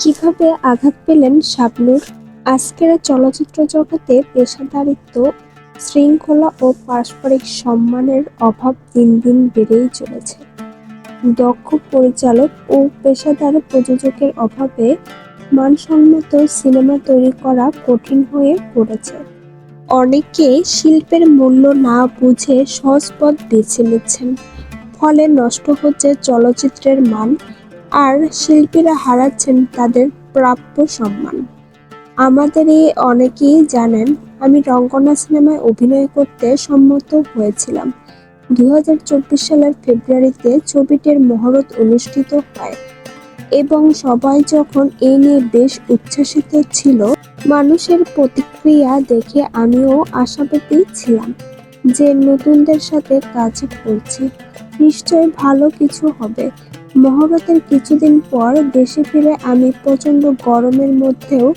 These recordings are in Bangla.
কীভাবে আঘাত পেলেন শাবনূর? আজকের চলচ্চিত্র জগতে পেশাদারিত্ব, শৃঙ্খলা ও পারস্পরিক সম্মানের অভাব দিন দিন বেড়েই চলেছে। দক্ষ পরিচালক ও পেশাদার প্রযোজকের অভাবে মানসম্মত সিনেমা তৈরি করা কঠিন হয়ে পড়েছে। অনেকে শিল্পের মূল্য না বুঝে সহজ পথ বেছে নিচ্ছেন, ফলে নষ্ট হচ্ছে চলচ্চিত্রের মান আর শিল্পীরা হারাচ্ছেন তাদের প্রাপ্য সম্মান। আমাদের এই অনেকেই জানেন, আমি রঙ্গনা সিনেমায় অভিনয় করতে সম্মত হয়েছিলাম। দুই সালের ফেব্রুয়ারিতে ছবিটির মহরত অনুষ্ঠিত হয় এবং সবাই যখন এই নিয়ে বেশ উচ্ছ্বাসিত ছিল, মানুষের প্রতিক্রিয়া দেখে আমিও আশাবাদী ছিলাম যে নতুনদের সাথে কাজ করছি নিশ্চয় ভালো কিছু হবে। মহরতের কিছুদিন পর দেশে ফিরে আমি প্রচণ্ড গরমের মধ্যেও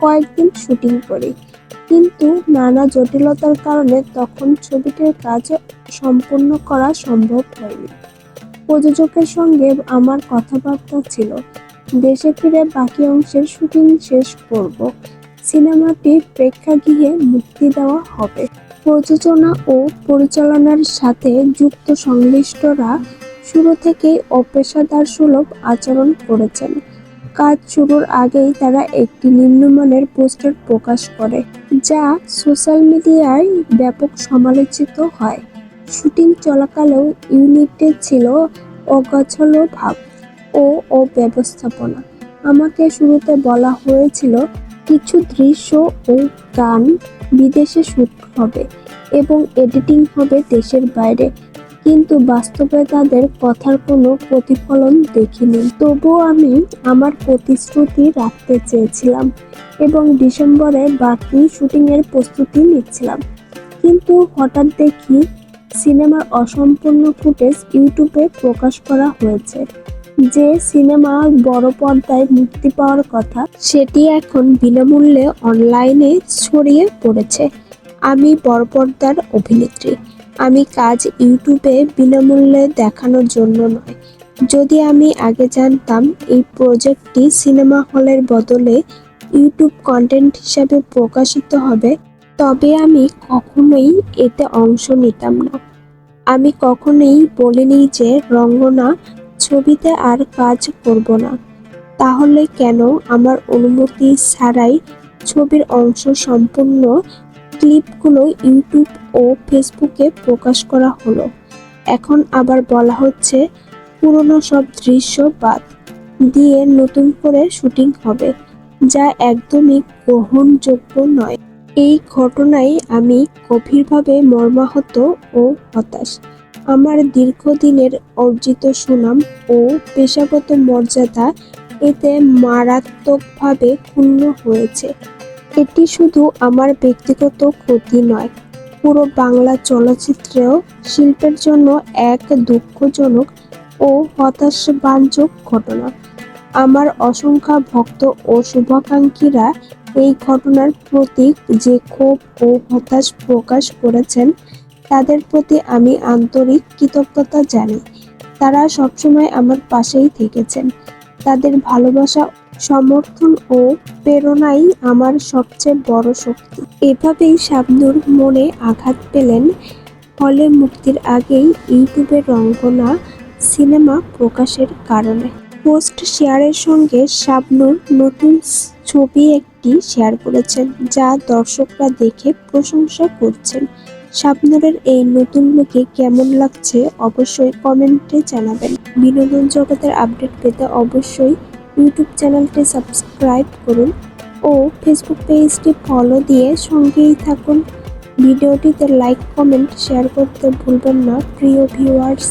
কয়েকদিন শুটিং করি। কিন্তু নানা জটিলতার কারণে তখন ছবিটির কাজ সম্পূর্ণ করা সম্ভব হয়নি। প্রযোজকের সঙ্গে আমার কথাবার্তা ছিল, দেশে ফিরে বাকি অংশের শুটিং শেষ করব। সিনেমাটি প্রেক্ষাগৃহে মুক্তি দেওয়া হবে। প্রযোজনা ও পরিচালনার সাথে যুক্ত সংশ্লিষ্টরা শুরু থেকেই অপেশাদার সুলভ আচরণ করেছেন। কাজ শুরুর আগেই তারা একটি নিম্নমানের পোস্টার প্রকাশ করে, যা সোশ্যাল মিডিয়ায় ব্যাপক সমালোচিত হয়। শুটিং চলাকালেও ইউনিটে ছিল অগোছালো ভাব ও অব্যবস্থাপনা। আমাকে শুরুতে বলা হয়েছিল, কিছু দৃশ্য ও গান বিদেশে শুট হবে এবং এডিটিং হবে দেশের বাইরে। কিন্তু বাস্তবে তাদের কথার কোনো প্রতিফলন দেখিনি। তবুও আমি আমার প্রতিশ্রুতি রাখতে চেয়েছিলাম এবং ডিসেম্বরে বাকি শুটিংয়ের প্রস্তুতি নিচ্ছিলাম। কিন্তু হঠাৎ দেখি সিনেমার অসম্পূর্ণ ফুটেজ ইউটিউবে প্রকাশ করা হয়েছে। যে সিনেমা বড় পর্দায় মুক্তি পাওয়ার কথা, সেটি এখন বিনামূল্যে অনলাইনে ছড়িয়ে পড়েছে। আমি বড় পর্দার অভিনেত্রী। আমি কাজ ইউটিউবে বিনামূল্যে দেখানোর জন্য নয়। যদি আমি আগে জানতাম এই প্রজেক্টটি সিনেমা হলের বদলে ইউটিউব কন্টেন্ট হিসাবে প্রকাশিত হবে, তবে আমি কখনোই এতে অংশ নিতাম না। আমি কখনোই বলিনি যে রঙ্গনা ছবিতে আর কাজ করব না। তাহলে কেন আমার অনুমতি ছাড়াই ছবির অংশ সম্পূর্ণ ক্লিপগুলো ইউটিউব ও ফেসবুকে প্রকাশ করা হলো। এখন আবার বলা হচ্ছে, পুরনো সব দৃশ্য বাদ দিয়ে নতুন করে শুটিং হবে, যা একদমই গ্রহণযোগ্য নয়। এই ঘটনায় আমি গভীরভাবে মর্মাহত ও হতাশ। আমার দীর্ঘদিনের অর্জিত সুনাম ও পেশাগত মর্যাদা এতে মারাত্মকভাবে ক্ষুণ্ণ হয়েছে। এটি শুধু আমার ব্যক্তিগত ক্ষতি নয়, পুরো বাংলা চলচ্চিত্রেও শিল্পের জন্য এক দুঃখজনক ও হতাশাব্যঞ্জক ঘটনা। আমার অসংখ্য ভক্ত ও শুভাকাঙ্ক্ষীরা এই ঘটনার প্রতি যে ক্ষোভ ও হতাশ প্রকাশ করেছেন, তাদের প্রতি আমি আন্তরিক কৃতজ্ঞতা জানাই তারা সবসময় আমার পাশেই থেকেছেন। তাদের ভালোবাসা, সমর্থন ও প্রেরণাই আমার সবচেয়ে বড় শক্তি। এভাবেই শাবনূর মনে আঘাত পেলেন। ফলে মুক্তির আগেই ইউটিউবে রঙ্গনা সিনেমা প্রকাশের কারণে। পোস্ট শেয়ারের সঙ্গে শাবনূর নতুন ছবি একটি শেয়ার করেছেন, যা দর্শকরা দেখে প্রশংসা করছেন। শাবনূরের এই নতুন লুকে কেমন লাগছে অবশ্যই কমেন্টে জানাবেন। বিনোদন জগতের আপডেট পেতে অবশ্যই ইউটিউব চ্যানেলটি সাবস্ক্রাইব করুন ও ফেসবুক পেজটি ফলো দিয়ে সঙ্গেই থাকুন। ভিডিওটিতে লাইক কমেন্ট শেয়ার করতে ভুলবেন না, প্রিয় ভিউয়ার্স